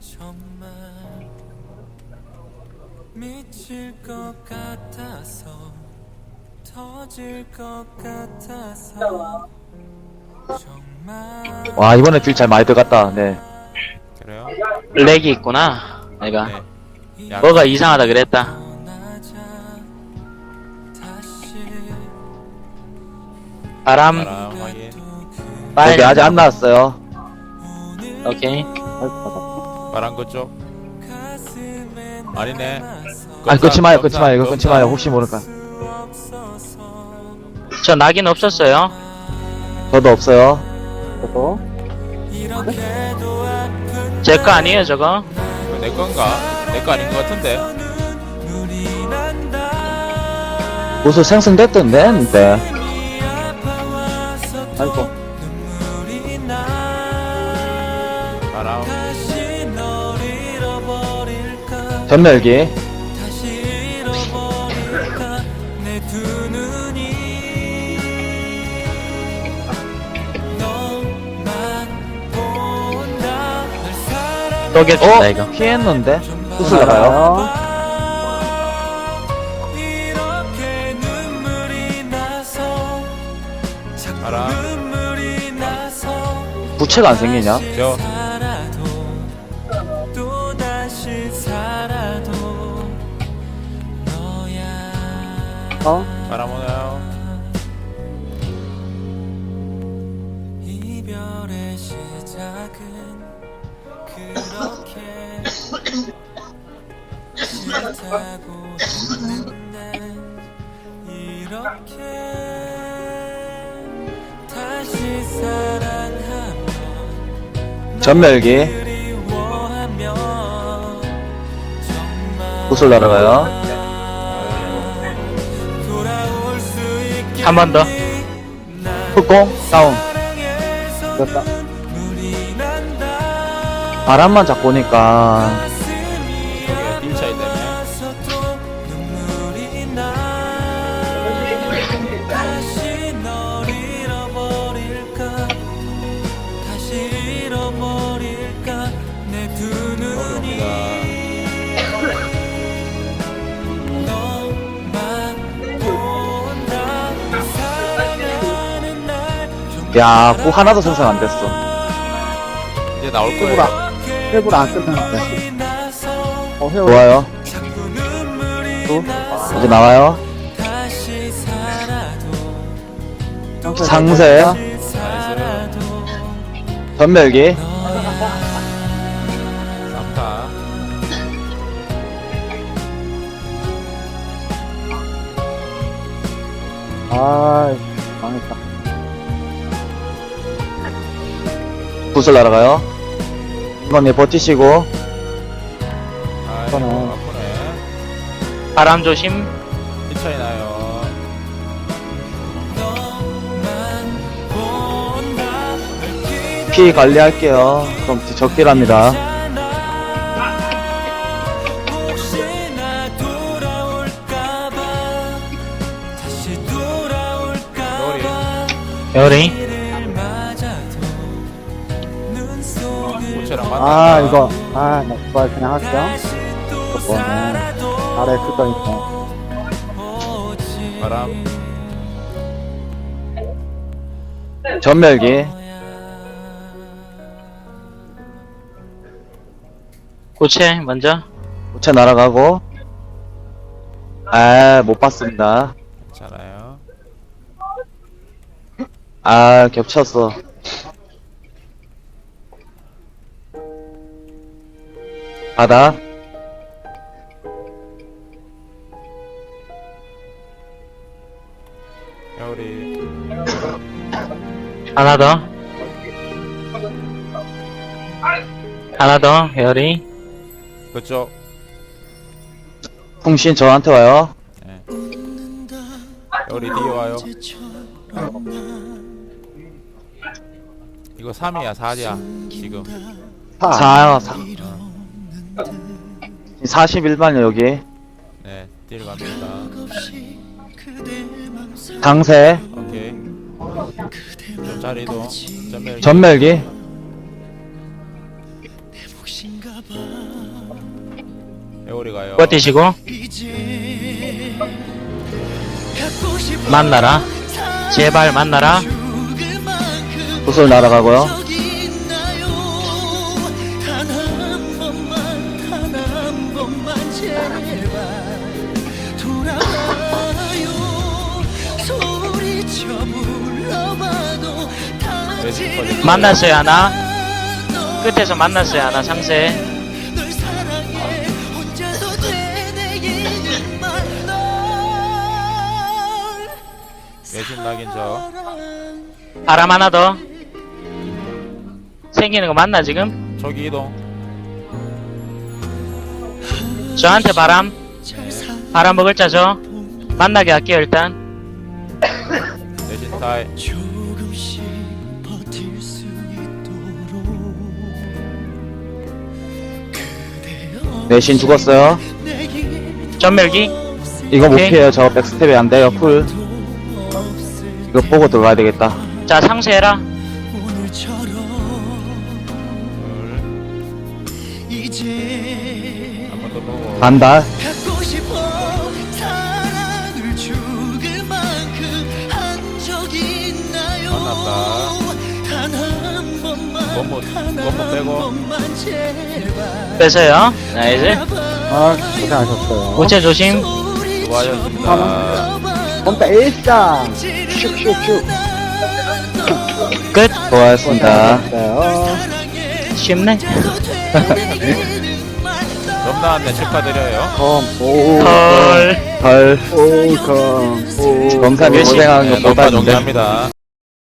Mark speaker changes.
Speaker 1: 정말 미칠 것 같아서 터질 것 같아서 정말
Speaker 2: 와 이번에 딜 잘 많이 들어갔다 네
Speaker 3: 그래요?
Speaker 4: 렉이 있구나. 내가.
Speaker 3: 네. 야,
Speaker 4: 뭐가 이상하다 그랬다. 바람,
Speaker 3: 바람 확인.
Speaker 4: 빨리.
Speaker 2: 여기 아직 안 나왔어요
Speaker 4: 오케이.
Speaker 3: 바람 그쪽. 아니네.
Speaker 2: 아 끊지 마요 끊지 마요 이거 끊지 마요 혹시 모르니까
Speaker 4: 저 낙인 없었어요.
Speaker 2: 저도 없어요
Speaker 1: 아픈
Speaker 4: 제거 아니에요, 저거?
Speaker 3: 내 건가? 내 거 아닌 것 같은데.
Speaker 2: 무슨 생성됐던데 근데
Speaker 1: 이
Speaker 2: 아이고.
Speaker 1: 잃어버릴까?
Speaker 2: 전멸기.
Speaker 4: 겹친다,
Speaker 2: 어?
Speaker 4: 이거.
Speaker 2: 피했는데? 수술 나가요 부채가 안 생기냐?
Speaker 1: 너야.
Speaker 3: 바람 오나요?
Speaker 1: 이별의 시작은 그렇게 싫다고 했는데 이렇게
Speaker 2: 전멸기. 구슬 날아가요.
Speaker 1: 돌아올 수 있게
Speaker 4: 한번 더.
Speaker 2: 흑공 다운.
Speaker 1: 됐다.
Speaker 2: 바람만 잡고 오니까 야구 하나도 생성 안 됐어.
Speaker 3: 이제 나올 거예요.
Speaker 1: 회불 안 끝났는데 어,
Speaker 2: 좋아요. 이제 나와요. 상세. 전멸기.
Speaker 3: 쌈타.
Speaker 5: 아, 망했다.
Speaker 2: 구슬 날아가요 이건 예 버티시고
Speaker 3: 아이고,
Speaker 5: 아프네.
Speaker 3: 아프네.
Speaker 4: 바람 조심.
Speaker 3: 딜 차이 나요.
Speaker 2: 피 관리할게요 그럼 적기랍니다
Speaker 1: 혹시나 돌아올까봐 다시 돌아올까봐
Speaker 4: 여리.
Speaker 1: 이 아,
Speaker 5: 이거. 아, 나 그거 그냥 할게요.
Speaker 1: 살아도
Speaker 5: 아래 있어.
Speaker 1: 오지
Speaker 3: 바람.
Speaker 2: 전멸기
Speaker 4: 고체, 먼저.
Speaker 2: 부채 날아가고 아 못 봤습니다
Speaker 3: 괜찮아요.
Speaker 2: 아 겹쳤어 바다
Speaker 3: 여우리.
Speaker 4: 하나 더. 하나 더, 여리.
Speaker 3: 그쪽.
Speaker 2: 풍신 저한테 와요
Speaker 3: 여우리 뒤에 와요. 이거 3이야, 4야. 지금.
Speaker 5: 파.
Speaker 2: 4요 4 41반이요 여기
Speaker 3: 네, 딜 갑니다.
Speaker 2: 강세
Speaker 3: 오케이. 좀 자리도 전멸
Speaker 2: 전멸기.
Speaker 3: 에오리 가요
Speaker 4: 버티시고. 만나라. 제발 만나라.
Speaker 2: 구슬 날아가고요.
Speaker 4: 만났어요, 하나. 끝에서 만났어요, 하나. 상세.
Speaker 3: 매진 낙인 저
Speaker 4: 바람 하나 더. 생기는 거 맞나, 지금?
Speaker 3: 초기 이동
Speaker 4: 저한테 바람. 바람 먹을 자죠? 만나게 할게요, 일단.
Speaker 3: 매진 타이
Speaker 1: 조금씩 버틸 수 있도록
Speaker 2: 내신 죽었어요.
Speaker 4: 전멸기.
Speaker 2: 이거 못
Speaker 4: 오케이.
Speaker 2: 피해요. 저 백스텝이 안 돼요. 쿨. 이거 보고 들어가야 되겠다.
Speaker 4: 자, 상세해라.
Speaker 1: 오늘처럼
Speaker 3: 둘
Speaker 1: 이제
Speaker 3: 한번더 보고
Speaker 2: 반달.
Speaker 3: 원모 원모
Speaker 1: 한
Speaker 3: 빼고
Speaker 1: 번만 제발
Speaker 4: 빼세요. 나이스.
Speaker 5: 아, 고생하셨어요.
Speaker 4: 우체 조심.
Speaker 3: 수고하셨습니다
Speaker 5: 본다 일장. 슉슉슉.
Speaker 4: 끝.
Speaker 2: 고맙습니다.
Speaker 5: 고생하셨어요.
Speaker 4: 쉽네.
Speaker 3: 넘 나왔네 축하드려요
Speaker 5: 컴, 오,
Speaker 4: 헐.
Speaker 2: 헐.
Speaker 5: 오, 컴, 오.
Speaker 2: 검사님
Speaker 4: 열심히-
Speaker 2: 고생한
Speaker 3: 네,
Speaker 2: 거
Speaker 3: 넘바
Speaker 2: 보다는데.
Speaker 3: 정리합니다